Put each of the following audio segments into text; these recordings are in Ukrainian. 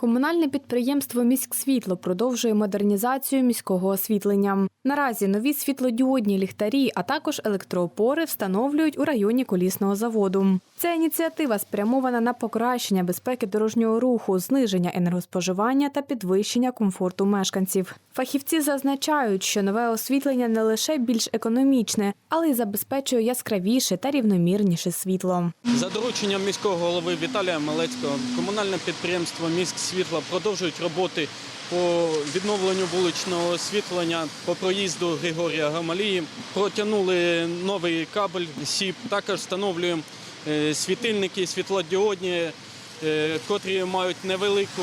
Комунальне підприємство «Міськсвітло» продовжує модернізацію міського освітлення. Наразі нові світлодіодні ліхтарі, а також електроопори встановлюють у районі колісного заводу. Ця ініціатива спрямована на покращення безпеки дорожнього руху, зниження енергоспоживання та підвищення комфорту мешканців. Фахівці зазначають, що нове освітлення не лише більш економічне, але й забезпечує яскравіше та рівномірніше світло. За дорученням міського голови Віталія Малецького комунальне підприємство «Міськ світла продовжують роботи по відновленню вуличного освітлення по проїзду Григорія Гамалії. Протягнули новий кабель СІП. Також встановлюємо е, світильники світлодіодні, е, котрі мають невелику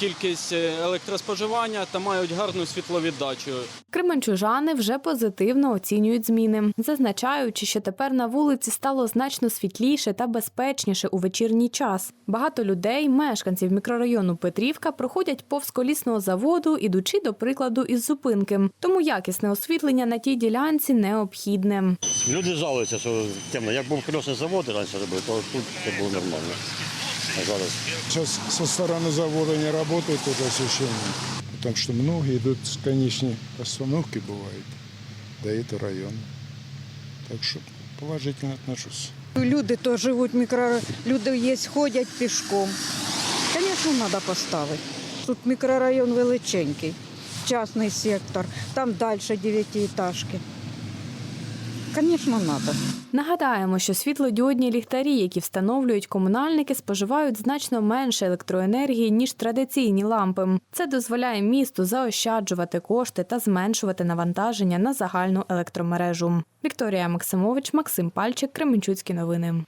кількість е, електроспоживання та мають гарну світловіддачу. Кременчужани вже позитивно оцінюють зміни, зазначаючи, що тепер на вулиці стало значно світліше та безпечніше у вечірній час. Багато людей, мешканців мікрорайону Петрівка, проходять повз колісного заводу, ідучи до прикладу із зупинки. Тому якісне освітлення на тій ділянці необхідне. Люди жалуються, що темно. Як був колесний завод раніше робив, то тут це було нормально. А зараз Сейчас со стороны завода не работает это освещение, потому что многие идут с конечной остановки бывает, до этого района. Так что положительно отношусь. Люди то живуть мікро... люди є, ходять пішком. Звісно, треба поставити. Тут мікрорайон величенький, частний сектор, там далі дев'ятиэтажки. Звісно, треба. Нагадаємо, що світлодіодні ліхтарі, які встановлюють комунальники, споживають значно менше електроенергії ніж традиційні лампи. Це дозволяє місту заощаджувати кошти та зменшувати навантаження на загальну електромережу. Вікторія Максимович, Максим Пальчик, Кременчуцькі новини.